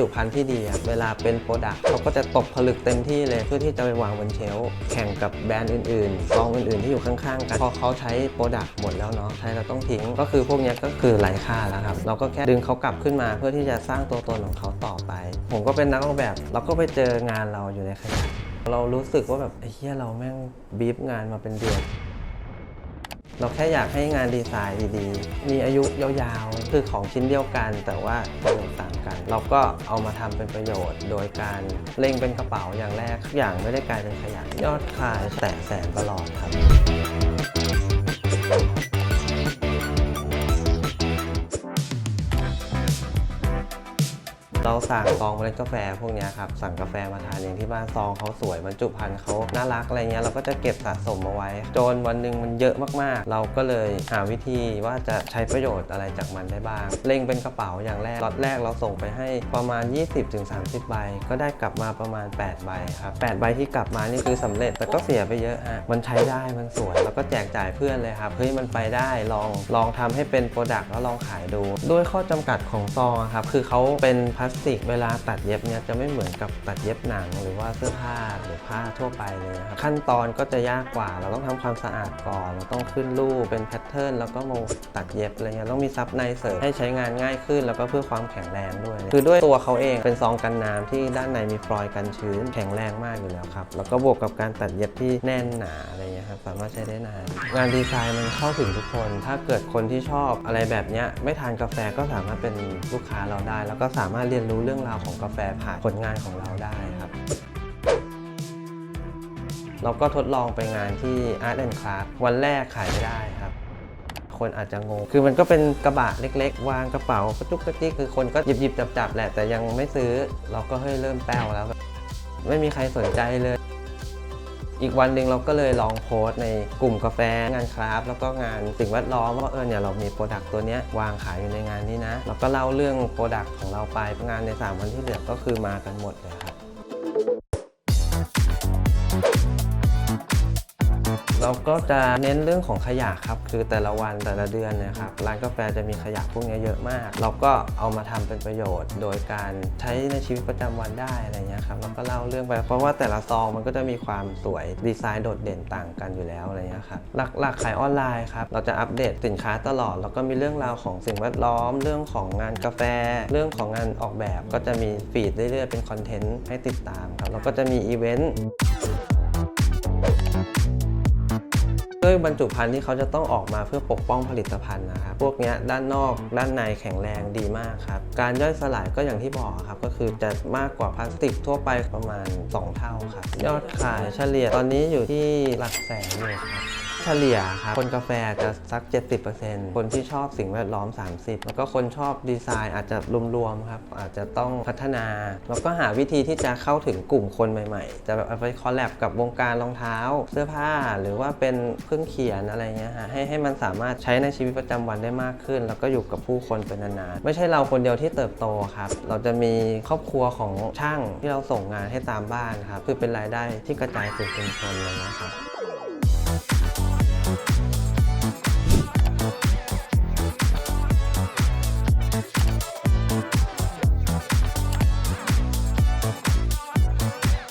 จุภัณฑ์ที่ดีอะเวลาเป็นโปรดักต์เขาก็จะตบผลึกเต็มที่เลยเพื่อที่จะไปวางบนเชลฟ์แข่งกับแบรนด์อื่นๆซองอื่นๆ ที่อยู่ข้างๆกันพอเขาใช้โปรดักต์หมดแล้วเนาะใช้เราต้องทิ้งก็คือพวกนี้ก็คือไร้ค่าแล้วครับเราก็แค่ดึงเขากลับขึ้นมาเพื่อที่จะสร้างตัวตนของเขาต่อไป ผมก็เป็นนักออกแบบเราก็ไปเจองานเราอยู่ในขยะเรารู้สึกว่าแบบไอ้เหี้ยเราแม่งบีฟงานมาเป็นเดือน เราแค่อยากให้งานดีไซน์ดีๆ มีอายุยาวๆ คือของชิ้นเดียวกัน แต่ว่าประโยชน์ต่างกัน เราก็เอามาทำเป็นประโยชน์ โดยการเล่งเป็นกระเป๋าอย่างแรกทุกอย่างไม่ได้กลายเป็นขยะยอดขายแตะแสนตลอดครับ เราสั่งซองเมล็ดกาแฟพวกนี้ครับสั่งกาแฟมาทานเองที่บ้านซองเขาสวยบรรจุภัณฑ์เขาน่ารักอะไรเงี้ยเราก็จะเก็บสะสมเอาไว้ จนวันหนึ่งมันเยอะมากๆ เราก็เลยหาวิธีว่าจะใช้ประโยชน์อะไรจากมันได้บ้าง เล่งเป็นกระเป๋าอย่างแรกล็อตแรกเราส่งไปให้ประมาณ 20-30 ใบ ก็ได้กลับมาประมาณ 8 ใบครับ8ใบที่กลับมานี่คือสำเร็จแต่ก็เสียไปเยอะฮะมันใช้ได้มันสวยแล้วก็แจกจ่ายเพื่อนเลยครับเฮ้ยมันไปได้ลองลองทำให้เป็นโปรดักต์แล้วลองขายดู ด้วยข้อจำกัดของซองครับคือเขาเป็นพลาสสติกเวลาตัดเย็บเนี่ยจะไม่เหมือนกับตัดเย็บหนังหรือว่าเสื้อผ้าหรือผ้าทั่วไปเลยครับขั้นตอนก็จะยากกว่า เราต้องทำความสะอาดก่อน เราต้องขึ้นรูปเป็นแพทเทิร์นแล้วก็มาตัดเย็บอะไรเงี้ยต้องมีซับในเสริมให้ใช้งานง่ายขึ้น แล้วก็เพื่อความแข็งแรงด้วย คือด้วยตัวเขาเองเป็นซองกันน้ำที่ด้านในมีฟลอยล์กันชื้น แข็งแรงมากอยู่แล้วครับแล้วก็บวกกับการตัดเย็บที่แน่นหนาอะไรเงี้ยครับสามารถใช้ได้นานงานดีไซน์มันเข้าถึงทุกคน ถ้าเกิดคนที่ชอบอะไรแบบเนี้ยไม่ทานกาแฟก็สามารถเป็นลูกค้าเราได้ แล้วก็สามารถเรียนรู้เรื่องราวของกาแฟผ่านผลงานของเราได้ครับเราก็ทดลองไปงานที่ Art and Craft วันแรกขายไม่ได้ครับ คนอาจจะงง คือมันก็เป็นกระบะเล็ก ๆ วางกระเป๋ากระจุกกระจิกคือคนก็หยิบหยิบจับจับแหละ แต่ยังไม่ซื้อ เราก็เฮ้ยเริ่มแป้วแล้วแบบไม่มีใครสนใจเลย อีกวันหนึ่งเราก็เลยลองโพสต์ในกลุ่มกาแฟงานคราฟต์แล้วก็งานสิ่งแวดล้อมว่าเออเนี่ยเรามีโปรดักต์ตัวนี้วางขายอยู่ในงานนี้นะเราก็เล่าเรื่องโปรดักต์ของเราไปงานใน 3 วันที่เหลือก็คือมากันหมดเลยครับ เราก็จะเน้นเรื่องของขยะครับ คือแต่ละวันแต่ละเดือนนะครับร้านกาแฟจะมีขยะพวกนี้เยอะมาก เราก็เอามาทำเป็นประโยชน์ โดยการใช้ในชีวิตประจำวันได้อะไรเงี้ยครับแล้วก็เล่าเรื่องไปเพราะว่าแต่ละซองมันก็จะมีความสวยดีไซน์โดดเด่นต่างกันอยู่แล้วอะไรเงี้ยครับหลักๆขายออนไลน์ครับเราจะอัปเดตสินค้าตลอด แล้วก็มีเรื่องราวของสิ่งแวดล้อม เรื่องของงานกาแฟ เรื่องของงานออกแบบก็จะมีฟีดเรื่อยๆเป็นคอนเทนต์ให้ติดตามครับแล้วก็จะมีอีเวนต์ ด้วยบรรจุภัณฑ์ที่เขาจะต้องออกมาเพื่อปกป้องผลิตภัณฑ์นะครับ พวกนี้ด้านนอกด้านในแข็งแรงดีมากครับ การย่อยสลายก็อย่างที่บอกครับ ก็คือจะมากกว่าพลาสติกทั่วไปประมาณ 2 เท่าครับ ยอดขายเฉลี่ยตอนนี้อยู่ที่หลักแสนเลยครับ เฉลี่ยครับ คนกาแฟจะสัก 70%คนที่ชอบสิ่งแวดล้อม 30 แล้วก็คนชอบดีไซน์อาจจะรวมๆครับ อาจจะต้องพัฒนา แล้วก็หาวิธีที่จะเข้าถึงกลุ่มคนใหม่ๆ จะแบบเอาไปคอลแลบกับวงการรองเท้า เสื้อผ้าหรือว่าเป็นเครื่องเขียนอะไรเงี้ยฮะให้ให้มันสามารถใช้ในชีวิตประจำวันได้มากขึ้น แล้วก็อยู่กับผู้คนเป็นนานๆไม่ใช่เราคนเดียวที่เติบโตครับ เราจะมีครอบครัวของช่างที่เราส่งงานให้ตามบ้านครับคือเป็นรายได้ที่กระจายสู่ชุมชนเลยนะครับ